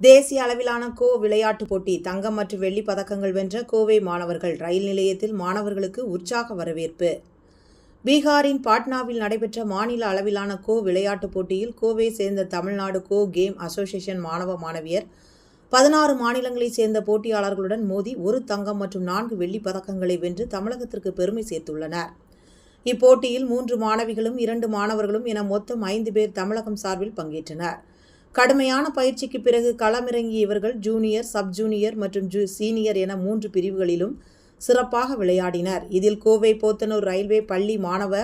தேசிய அளவிலான கோ விளையாட்டுப் போட்டி தங்கம் மற்றும் வெள்ளி பதக்கங்கள் வென்ற கோவை மாணவர்கள் ரயில் நிலையத்தில் மாணவர்களுக்கு உற்சாக வரவேற்பு. பீகாரின் பாட்னாவில் நடைபெற்ற மாநில அளவிலான கோ விளையாட்டுப் போட்டியில் கோவை சேர்ந்த தமிழ்நாடு கோ கேம் அசோசியேஷன் மாணவ மாணவியர் பதினாறு மாநிலங்களைச் சேர்ந்த போட்டியாளர்களுடன் மோதி ஒரு தங்கம் மற்றும் நான்கு வெள்ளிப் பதக்கங்களை வென்று தமிழகத்திற்கு பெருமை சேர்த்துள்ளனர். இப்போட்டியில் மூன்று மாணவிகளும் இரண்டு மாணவர்களும் என மொத்தம் ஐந்து பேர் தமிழகம் சார்பில் பங்கேற்றனர். கடுமையான பயிற்சிக்கு பிறகு களமிறங்கிய இவர்கள் ஜூனியர் சப் ஜூனியர் மற்றும் ஜூ சீனியர் என மூன்று பிரிவுகளிலும் சிறப்பாக விளையாடினர். இதில் கோவை போத்தனூர் ரயில்வே பள்ளி மாணவ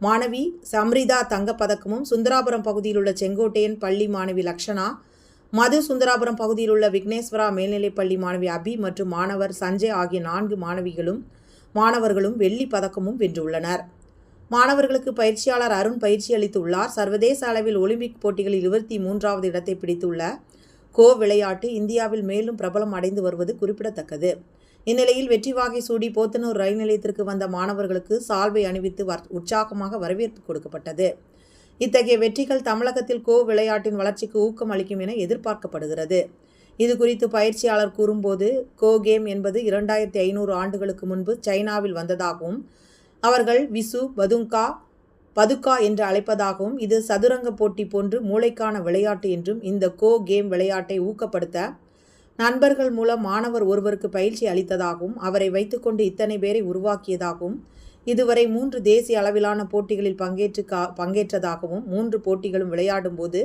மாணவி சம்ரிதா தங்கப்பதக்கமும் சுந்தராபுரம் பகுதியில் உள்ள செங்கோட்டையன் பள்ளி மாணவி லக்ஷனா மது சுந்தராபுரம் பகுதியில் உள்ள விக்னேஸ்வரா மேல்நிலைப் பள்ளி மாணவி அபி மற்றும் மாணவர் சஞ்சய் ஆகிய நான்கு மாணவிகளும் மாணவர்களும் வெள்ளி பதக்கமும் வென்றுள்ளனர். மாணவர்களுக்கு பயிற்சியாளர் அருண் பயிற்சி அளித்துள்ளார். சர்வதேச அளவில் ஒலிம்பிக் போட்டிகளில் இருபத்தி மூன்றாவது இடத்தை பிடித்துள்ள கோ விளையாட்டு இந்தியாவில் மேலும் பிரபலம் அடைந்து வருவது குறிப்பிடத்தக்கது. இந்நிலையில் வெற்றி வாகை சூடி போத்தனூர் ரயில் நிலையத்திற்கு வந்த மாணவர்களுக்கு சால்வை அணிவித்து வர் உற்சாகமாக வரவேற்பு கொடுக்கப்பட்டது. இத்தகைய வெற்றிகள் தமிழகத்தில் கோ விளையாட்டின் வளர்ச்சிக்கு ஊக்கம் அளிக்கும் என எதிர்பார்க்கப்படுகிறது. இது குறித்து பயிற்சியாளர் கூறும்போது கோ கேம் என்பது இரண்டாயிரத்தி ஐநூறு ஆண்டுகளுக்கு முன்பு சைனாவில் வந்ததாகவும் அவர்கள் விசு பதுங்கா பதுக்கா என்று அழைப்பதாகவும் இது சதுரங்க போட்டி போன்று மூளைக்கான விளையாட்டு என்றும் இந்த கோ கேம் விளையாட்டை ஊக்கப்படுத்த நண்பர்கள் மூலம் மாணவர் ஒருவருக்கு பயிற்சி அளித்ததாகவும் அவரை வைத்துக்கொண்டு இத்தனை பேரை உருவாக்கியதாகவும் இதுவரை மூன்று தேசிய அளவிலான போட்டிகளில் பங்கேற்று கா பங்கேற்றதாகவும் மூன்று போட்டிகளும் விளையாடும்போது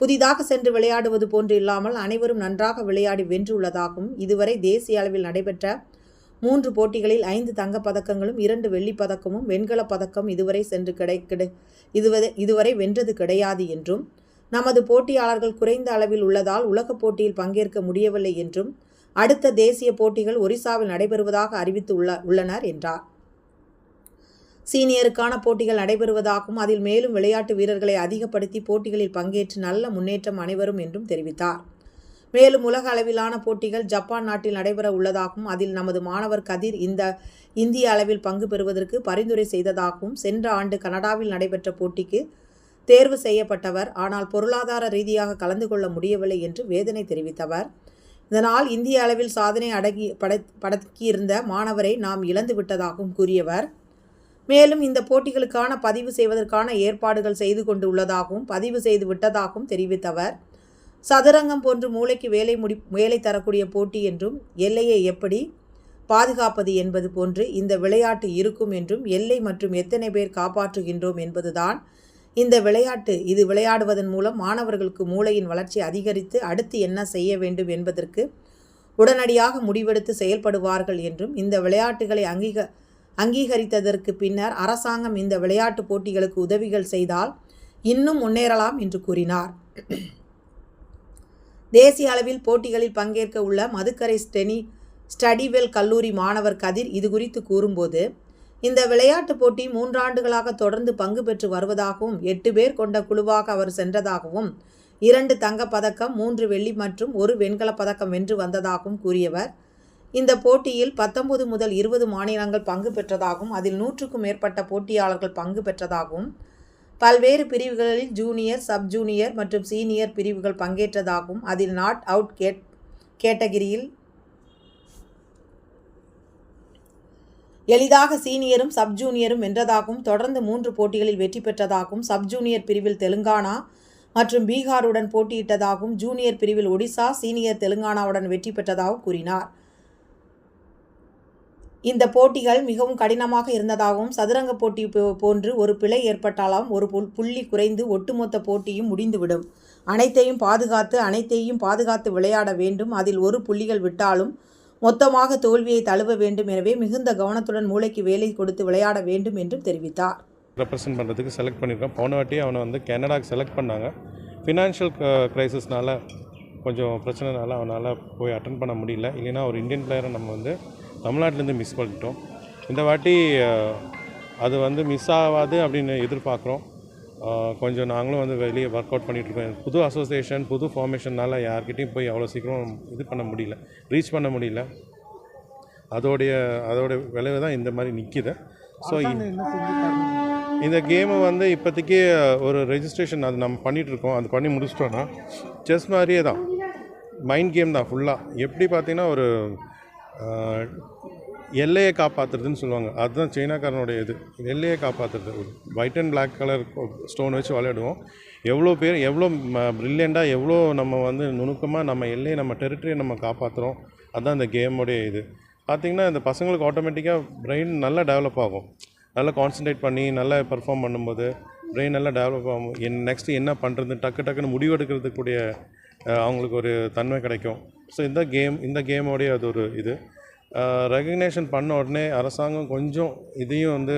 புதிதாக சென்று விளையாடுவது போன்று இல்லாமல் அனைவரும் நன்றாக விளையாடி வென்றுள்ளதாகவும் இதுவரை தேசிய அளவில் நடைபெற்ற மூன்று போட்டிகளில் ஐந்து தங்கப் பதக்கங்களும் இரண்டு வெள்ளிப் பதக்கமும் வெண்கலப் பதக்கம் இதுவரை சென்று கிடை கிடை இதுவரை இதுவரை வென்றது கிடையாது என்றும் நமது போட்டியாளர்கள் குறைந்த அளவில் உள்ளதால் உலகப் போட்டியில் பங்கேற்க முடியவில்லை என்றும் அடுத்த தேசிய போட்டிகள் ஒரிசாவில் நடைபெறுவதாக அறிவித்து உள்ள உள்ளனர் என்றார். சீனியருக்கான போட்டிகள் நடைபெறுவதாகவும் அதில் மேலும் விளையாட்டு வீரர்களை அதிகப்படுத்தி போட்டிகளில் பங்கேற்று நல்ல முன்னேற்றம் அனைவரும் என்றும் தெரிவித்தார். மேலும் உலக அளவிலான போட்டிகள் ஜப்பான் நாட்டில் நடைபெற உள்ளதாகவும் அதில் நமது மாணவர் கதிர் இந்த இந்திய அளவில் பங்கு பெறுவதற்கு பரிந்துரை செய்ததாகவும் சென்ற ஆண்டு கனடாவில் நடைபெற்ற போட்டிக்கு தேர்வு செய்யப்பட்டவர். ஆனால் பொருளாதார ரீதியாக கலந்து கொள்ள முடியவில்லை என்று வேதனை தெரிவித்தவர். இதனால் இந்திய அளவில் சாதனை அடங்கி பட படக்கியிருந்த மாணவரை நாம் இழந்து விட்டதாகவும் கூறியவர். மேலும் இந்த போட்டிகளுக்கான பதிவு செய்வதற்கான ஏற்பாடுகள் செய்து கொண்டு உள்ளதாகவும் பதிவு செய்து விட்டதாகவும் தெரிவித்தவர். சதுரங்கம் போன்று மூளைக்கு வேலை முடி வேலை தரக்கூடிய போட்டி என்றும் எல்லையை எப்படி பாதுகாப்பது என்பது போன்று இந்த விளையாட்டு இருக்கும் என்றும் எல்லை மற்றும் எத்தனை பேர் காப்பாற்றுகின்றோம் என்பதுதான் இந்த விளையாட்டு. இது விளையாடுவதன் மூலம் மாணவர்களுக்கு மூளையின் வளர்ச்சி அதிகரித்து அடுத்து என்ன செய்ய வேண்டும் என்பதற்கு உடனடியாக முடிவெடுத்து செயல்படுவார்கள் என்றும் இந்த விளையாட்டுகளை அங்கீக அங்கீகரித்ததற்கு பின்னர் அரசாங்கம் இந்த விளையாட்டுப் போட்டிகளுக்கு உதவிகள் செய்தால் இன்னும் முன்னேறலாம் என்று கூறினார். தேசிய அளவில் போட்டிகளில் பங்கேற்க உள்ள மதுக்கரை ஸ்டெனி ஸ்டடிவெல் கல்லூரி மாணவர் கதிர் இது குறித்து கூறும்போது இந்த விளையாட்டுப் போட்டி மூன்றாண்டுகளாக தொடர்ந்து பங்கு பெற்று வருவதாகவும் எட்டு பேர் கொண்ட குழுவாக அவர் சென்றதாகவும் இரண்டு தங்கப் பதக்கம் மூன்று வெள்ளி மற்றும் ஒரு வெண்கலப் பதக்கம் வென்று வந்ததாகவும் கூறியவர். இந்த போட்டியில் பத்தொன்பது முதல் இருபது மாநிலங்கள் பங்கு பெற்றதாகவும் அதில் நூற்றுக்கும் மேற்பட்ட போட்டியாளர்கள் பங்கு பெற்றதாகவும் பல்வேறு பிரிவுகளில் ஜூனியர் சப் ஜூனியர் மற்றும் சீனியர் பிரிவுகள் பங்கேற்றதாகவும் அதில் நாட் அவுட் கேட் கேட்டகிரியில் எளிதாக சீனியரும் சப் ஜூனியரும் வென்றதாகவும் தொடர்ந்து மூன்று போட்டிகளில் வெற்றி பெற்றதாகவும் சப் ஜூனியர் பிரிவில் தெலுங்கானா மற்றும் பீகாருடன் போட்டியிட்டதாகவும் ஜூனியர் பிரிவில் ஒடிசா சீனியர் தெலுங்கானாவுடன் வெற்றி பெற்றதாகவும் கூறினார். இந்த போட்டிகள் மிகவும் கடினமாக இருந்ததாகவும் சதுரங்க போட்டி போ- போன்று ஒரு பிழை ஏற்பட்டாலும் ஒரு புல்- புள்ளி குறைந்து ஒட்டுமொத்த போட்டியும் முடிந்துவிடும். அனைத்தையும் பாதுகாத்து அனைத்தையும் பாதுகாத்து விளையாட வேண்டும். அதில் ஒரு புள்ளிகள் விட்டாலும் மொத்தமாக தோல்வியை தழுவ வேண்டும். எனவே மிகுந்த கவனத்துடன் மூளைக்கு வேலை கொடுத்து விளையாட வேண்டும் என்றும் தெரிவித்தார். ரெப்ரசன்ட் பண்ணுறதுக்கு செலக்ட் பண்ணியிருக்கோம் போன வாட்டி அவனை வந்து கனடாக்கு செலக்ட் பண்ணாங்க. ஃபினான்ஷியல் க்ரைசிஸ்னால கொஞ்சம் பிரச்சனைனால அவனால் போய் அட்டன் பண்ண முடியல. இல்லைன்னா ஒரு இந்தியன் பிளேயரை நம்ம வந்து தமிழ்நாட்டிலேருந்து மிஸ் பண்ணிட்டோம். இந்த வாட்டி அது வந்து மிஸ் ஆகாது அப்படின்னு எதிர்பார்க்குறோம். கொஞ்சம் நாங்களும் வந்து வெளியே ஒர்க் அவுட் பண்ணிகிட்ருக்கோம் புது அசோசியேஷன் புது ஃபார்மேஷன்னால யார்கிட்டையும் போய் அவ்வளோ சீக்கிரம் இது பண்ண முடியல. ரீச் பண்ண முடியல. அதோடைய அதோட விளைவு தான் இந்த மாதிரி நிற்கிது ஸோ இந்த கேமை வந்து இப்போதைக்கு ஒரு ரெஜிஸ்ட்ரேஷன் அது நம்ம பண்ணிட்டு இருக்கோம். அது பண்ணி முடிச்சிட்டோன்னா செஸ் மாதிரியே தான். மைண்ட் கேம் தான் ஃபுல்லாக எப்படி பார்த்தீங்கன்னா ஒரு எல்லையை காப்பாற்றுறதுன்னு சொல்லுவாங்க. அதுதான் சைனாக்காரனுடைய இது. எல்லையை காப்பாற்றுறது white and black colour stone வச்சு விளையாடுவோம். எவ்வளோ பேர் எவ்வளோ ப்ரில்லியண்ட்டாக எவ்வளோ நம்ம வந்து நுணுக்கமாக நம்ம எல்லையை நம்ம டெரிட்டரியை நம்ம காப்பாற்றுறோம் அதுதான் இந்த கேமோடைய இது. பார்த்திங்கன்னா இந்த பசங்களுக்கு ஆட்டோமேட்டிக்காக பிரெயின் நல்லா டெவலப் ஆகும். நல்லா கான்சன்ட்ரேட் பண்ணி நல்லா பெர்ஃபார்ம் பண்ணும்போது பிரெயின் நல்லா டெவலப் ஆகும். என் நெக்ஸ்ட்டு என்ன பண்ணுறது டக்கு டக்குன்னு முடிவெடுக்கிறதுக்கூடிய அவங்களுக்கு ஒரு தன்மை கிடைக்கும். ஸோ இந்த கேம் இந்த கேமோடைய அது ஒரு இது. ரெகக்னேஷன் பண்ண உடனே அரசாங்கம் கொஞ்சம் இதையும் வந்து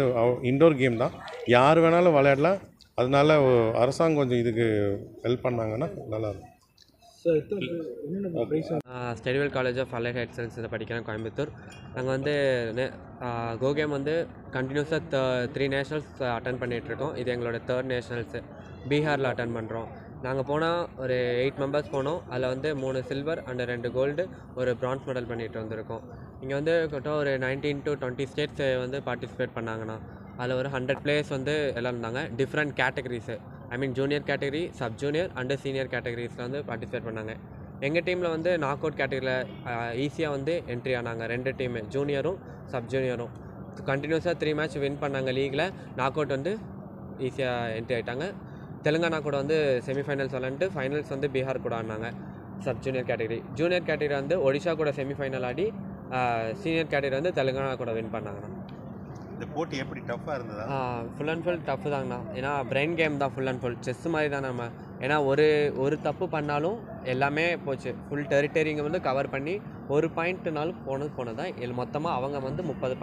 இன்டோர் கேம் தான். யார் வேணாலும் விளையாடலாம். அதனால அரசாங்கம் கொஞ்சம் இதுக்கு ஹெல்ப் பண்ணாங்கன்னா நல்லாயிருக்கும் ஸ்டெடிவல் காலேஜ் ஆஃப் அலைட் எக்ஸலன்ஸில் படிக்கிறேன் கோயம்புத்தூர். நாங்கள் வந்து கோ கேம் வந்து கண்டினியூஸாக த்ரீ நேஷ்னல்ஸ் அட்டன் பண்ணிகிட்ருக்கோம் இது எங்களோட தேர்ட் நேஷ்னல்ஸு பீகாரில் அட்டன் பண்ணுறோம் நாங்கள் போனால் ஒரு எயிட் மெம்பர்ஸ் போனோம். அதில் வந்து மூணு சில்வர் அண்ட் ரெண்டு கோல்டு ஒரு ப்ரான்ஸ் மெடல் பண்ணிட்டு வந்திருக்கோம். இங்கே வந்து கிட்ட ஒரு நைன்டீன் டு டுவெண்ட்டி ஸ்டேட்ஸ் வந்து பார்ட்டிசிபேட் பண்ணாங்கண்ணா. அதில் ஒரு ஹண்ட்ரட் பிளேயர்ஸ் வந்து எல்லாம் இருந்தாங்க. Different categories I mean junior category sub junior and senior கேட்டகரிஸில் வந்து பார்ட்டிசிபேட் பண்ணாங்க. எங்கள் டீமில் வந்து நாக் அவுட் கேட்டகரியில் ஈஸியாக வந்து என்ட்ரி ஆனாங்க. ரெண்டு டீமு ஜூனியரும் சப் ஜூனியரும் கண்டினியூஸாக த்ரீ மேட்ச் வின் பண்ணாங்க லீகில் நாக் அவுட் வந்து ஈஸியாக என்ட்ரி ஆகிட்டாங்க தெலுங்கானா கூட வந்து செமிஃபைனல்ஸ் விளாண்டு ஃபைனல்ஸ் வந்து பீகார் கூட ஆடினாங்க. Sub junior category junior category வந்து ஒடிஷா கூட செமிஃபைனல் ஆடி சீனியர் கேட்டகரி வந்து தெலுங்கானா கூட வின் பண்ணாங்கண்ணா. இந்த போட்டி எப்படி டஃப்பாக இருந்ததா? ஃபுல் அண்ட் ஃபுல் டஃப் தாங்கண்ணா. ஏன்னா பிரெயின் கேம் தான் ஃபுல் அண்ட் ஃபுல் செஸ் மாதிரி தான் நம்ம. ஏன்னா ஒரு ஒரு தப்பு பண்ணாலும் எல்லாமே போச்சு. ஃபுல் டெரிட்டரிங்க வந்து கவர் பண்ணி ஒரு பாயிண்ட்னாலும் போனது போனது தான் மொத்தமாக அவங்க வந்து முப்பது